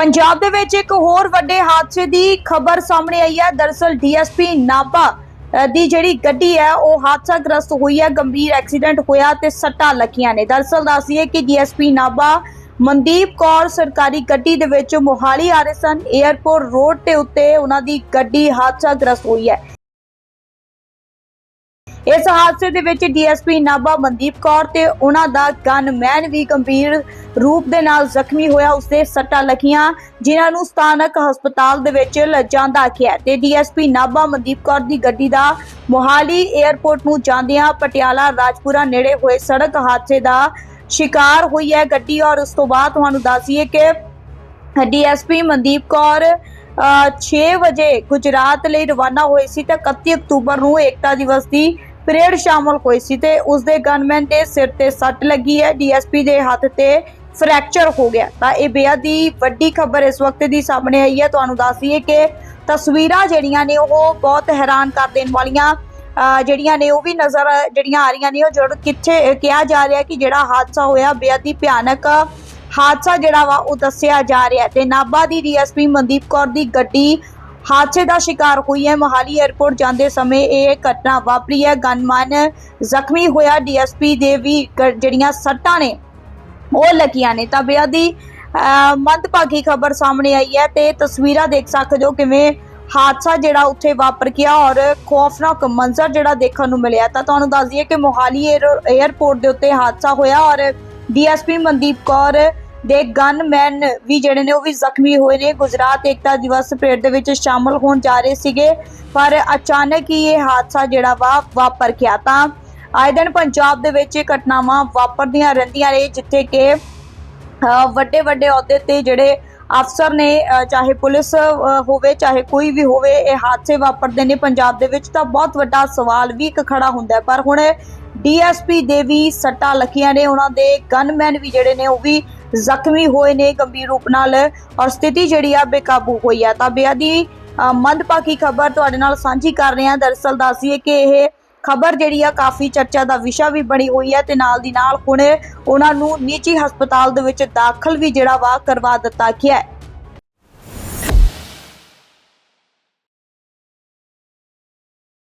ਪੰਜਾਬ ਦੇ ਵਿੱਚ ਇੱਕ ਹੋਰ ਵੱਡੇ ਹਾਦਸੇ ਦੀ ਖਬਰ ਸਾਹਮਣੇ ਆਈ ਹੈ। ਦਰਅਸਲ ਡੀਐਸਪੀ ਨਾਭਾ ਦੀ ਜਿਹੜੀ ਗੱਡੀ ਹੈ, ਉਹ ਹਾਦਸਾ ਗ੍ਰਸਤ ਹੋਈ ਹੈ, ਗੰਭੀਰ ਐਕਸੀਡੈਂਟ ਹੋਇਆ ਤੇ ਸੱਟਾਂ ਲੱਗੀਆਂ ਨੇ। ਦਰਅਸਲ ਦੱਸੀਏ ਕਿ ਡੀਐਸਪੀ ਨਾਭਾ ਮਨਦੀਪ ਕੌਰ ਸਰਕਾਰੀ ਗੱਡੀ ਦੇ ਵਿੱਚ ਮੋਹਾਲੀ ਆ ਰਹੇ ਸਨ। 에ਅਰਪੋਰਟ ਰੋਡ ਤੇ ਉੱਤੇ ਉਹਨਾਂ ਦੀ ਗੱਡੀ ਹਾਦਸਾ ਗ੍ਰਸਤ ਹੋਈ ਹੈ। ਇਸ ਹਾਦਸੇ ਦੇ ਵਿੱਚ ਡੀਐਸਪੀ ਨਾਭਾ ਮਨਦੀਪ ਕੌਰ ਤੇ ਉਹਨਾਂ ਦਾ ਗਨਮੈਨ ਵੀ ਗੰਭੀਰ ਰੂਪ ਦੇ ਨਾਲ ਜ਼ਖਮੀ ਹੋਇਆ ਉਸਦੇ ਸੱਟਾਂ ਲੱਗੀਆਂ ਜਿਨ੍ਹਾਂ ਨੂੰ ਸਥਾਨਕ ਹਸਪਤਾਲ ਦੇ ਵਿੱਚ ਲਿਜਾਂਦਾ ਗਿਆ ਤੇ ਡੀਐਸਪੀ ਨਾਭਾ ਮਨਦੀਪ ਕੌਰ ਦੀ ਗੱਡੀ ਦਾ ਮੋਹਾਲੀ 에ਅਰਪੋਰਟ ਨੂੰ ਜਾਂਦਿਆਂ ਪਟਿਆਲਾ ਰਾਜਪੁਰਾ ਨੇੜੇ ਹੋਏ ਸੜਕ ਹਾਦਸੇ ਦਾ ਸ਼ਿਕਾਰ ਹੋਈ ਹੈ ਗੱਡੀ ਔਰ ਉਸ ਤੋਂ ਬਾਅਦ ਤੁਹਾਨੂੰ ਦੱਸੀਏ ਕਿ ਡੀਐਸਪੀ ਮਨਦੀਪ ਕੌਰ ਅ, 6 ਵਜੇ ਗੁਜਰਾਤ ਲਈ ਰਵਾਨਾ ਹੋਏ ਸੀ ਤੇ 31 ਅਕਤੂਬਰ ਨੂੰ ਏਕਤਾ ਦਿਵਸ ਦੀ ਪਰੇਡ ਸ਼ਾਮਲ ਹੋਈ ਸੀ ਤੇ ਉਸ ਦੇ ਗਨਮੈਨ ਦੇ ਸਿਰ ਤੇ ਸੱਟ ਲੱਗੀ ਹੈ। ਡੀਐਸਪੀ ਦੇ ਹੱਥ ਤੇ ਫ੍ਰੈਕਚਰ ਹੋ ਗਿਆ। ਤਾਂ ਇਹ ਬੇਅਦ ਵੱਡੀ ਖਬਰ ਇਸ ਵਕਤ ਦੀ ਸਾਹਮਣੇ ਆਈ ਹੈ। ਤੁਹਾਨੂੰ ਦੱਸ ਦਈਏ ਕਿ ਤਸਵੀਰਾਂ ਜਿਹੜੀਆਂ ਨੇ ਉਹ ਬਹੁਤ ਹੈਰਾਨ ਕਰ ਦੇਣ ਵਾਲੀਆਂ ਜਿਹੜੀਆਂ ਨੇ ਉਹ ਵੀ ਨਜ਼ਰ, ਜਿਹੜੀਆਂ ਆ ਰਹੀਆਂ ਨੇ, ਉਹ ਜੜ ਕਿੱਥੇ ਕਿਹਾ ਜਾ ਰਿਹਾ ਕਿ ਜਿਹੜਾ ਹਾਦਸਾ ਹੋਇਆ ਬੇਅਦ ਭਿਆਨਕ ਹਾਦਸਾ ਜਿਹੜਾ ਵਾ ਉਹ ਦੱਸਿਆ ਜਾ ਰਿਹਾ ਤੇ ਨਾਬਾ ਦੀ ਡੀਐਸਪੀ ਮਨਦੀਪ ਕੌਰ ਦੀ ਗੱਡੀ ਹਾਦਸੇ ਦਾ ਸ਼ਿਕਾਰ ਹੋਈ ਹੈ। ਮੋਹਾਲੀ 에ਅਰਪੋਰਟ ਜਾਂਦੇ ਸਮੇਂ ਇਹ ਘਟਨਾ ਵਾਪਰੀ ਹੈ। ਗਨਮੈਨ ਜ਼ਖਮੀ ਹੋਇਆ। ਡੀਐਸਪੀ ਦੇ ਵੀ ਜਿਹੜੀਆਂ ਸੱਟਾਂ ਨੇ, ਉਹ ਲੱਗੀਆਂ ਨੇ। ਤਾਂ ਬੇਅਦ ਦੀ ਮੰਦਭਾਗੀ ਖਬਰ ਸਾਹਮਣੇ ਆਈ ਹੈ ਤੇ ਤਸਵੀਰਾਂ ਦੇਖ ਸਕਦੇ ਹੋ ਕਿਵੇਂ ਹਾਦਸਾ ਜਿਹੜਾ ਉੱਥੇ ਵਾਪਰ ਗਿਆ ਔਰ ਖੌਫਨਾਕ ਮੰਜ਼ਰ ਜਿਹੜਾ ਦੇਖਣ ਨੂੰ ਮਿਲਿਆ। ਤਾਂ ਤੁਹਾਨੂੰ ਦੱਸ ਦਈਏ ਕਿ ਮੋਹਾਲੀ 에ਅਰਪੋਰਟ ਦੇ ਉੱਤੇ ਹਾਦਸਾ ਹੋਇਆ ਔਰ ਡੀਐਸਪੀ ਮਨਦੀਪ ਕੌਰ ਦੇ ਗਨਮੈਨ ਵੀ ਜਿਹੜੇ ਨੇ, ਉਹ ਵੀ ਜ਼ਖਮੀ ਹੋਏ ਨੇ। ਗੁਜਰਾਤ ਏਕਤਾ ਦਿਵਸ ਪਰੇਡ ਦੇ ਵਿੱਚ ਸ਼ਾਮਲ ਹੋਣ ਜਾ ਰਹੇ ਸੀਗੇ, ਪਰ ਅਚਾਨਕ ਹੀ ਇਹ ਹਾਦਸਾ ਜਿਹੜਾ ਵਾ, ਵਾਪਰ ਗਿਆ ਤਾਂ ਆਏ ਦਿਨ ਪੰਜਾਬ ਦੇ ਵਿੱਚ ਇਹ ਘਟਨਾਵਾਂ ਵਾਪਰਦੀਆਂ ਰਹਿੰਦੀਆਂ ਨੇ, ਜਿੱਥੇ ਕਿ ਵੱਡੇ ਵੱਡੇ ਅਹੁਦੇ ਤੇ ਜਿਹੜੇ ਅਫਸਰ ਨੇ ਚਾਹੇ ਪੁਲਿਸ ਹੋਵੇ, ਚਾਹੇ ਕੋਈ ਵੀ ਹੋਵੇ, ਇਹ ਹਾਦਸੇ ਵਾਪਰਦੇ ਨੇ ਪੰਜਾਬ ਦੇ ਵਿੱਚ। ਤਾਂ ਬਹੁਤ ਵੱਡਾ ਸਵਾਲ ਵੀ ਇੱਕ ਖੜਾ ਹੁੰਦਾ ਹੈ, ਪਰ ਹੁਣ ਡੀਐਸਪੀ ਦੇ ਵੀ ਸੱਟਾਂ ਲੱਗੀਆਂ ਨੇ, ਉਹਨਾਂ ਦੇ ਗਨਮੈਨ ਵੀ ਜਿਹੜੇ ਨੇ, ਉਹ ਵੀ ਜ਼ਖਮੀ ਹੋਏ ਨੇ ਗੰਭੀਰ ਰੂਪ ਨਾਲ ਔਰ ਸਥਿਤੀ ਜਿਹੜੀ ਆ ਬੇਕਾਬੂ ਹੋਈ ਆ। ਤਾਂ ਬੇਅਦੀ ਮੰਦਭਾਗੀ ਖਬਰ ਤੁਹਾਡੇ ਨਾਲ ਸਾਂਝੀ ਕਰ ਰਹੇ ਹਾਂ। ਦਰਅਸਲ ਦੱਸੀਏ ਕਿ ਇਹ ਖਬਰ ਜਿਹੜੀ ਆ ਕਾਫੀ ਚਰਚਾ ਦਾ ਵਿਸ਼ਾ ਵੀ ਬਣੀ ਹੋਈ ਹੈ ਤੇ ਨਾਲ ਦੀ ਨਾਲ ਹੁਣ ਉਹਨਾਂ ਨੂੰ ਨਿੱਜੀ ਹਸਪਤਾਲ ਦੇ ਵਿੱਚ ਦਾਖਲ ਵੀ ਜਿਹੜਾ ਵਾ ਕਰਵਾ ਦਿੱਤਾ ਗਿਆ ਹੈ।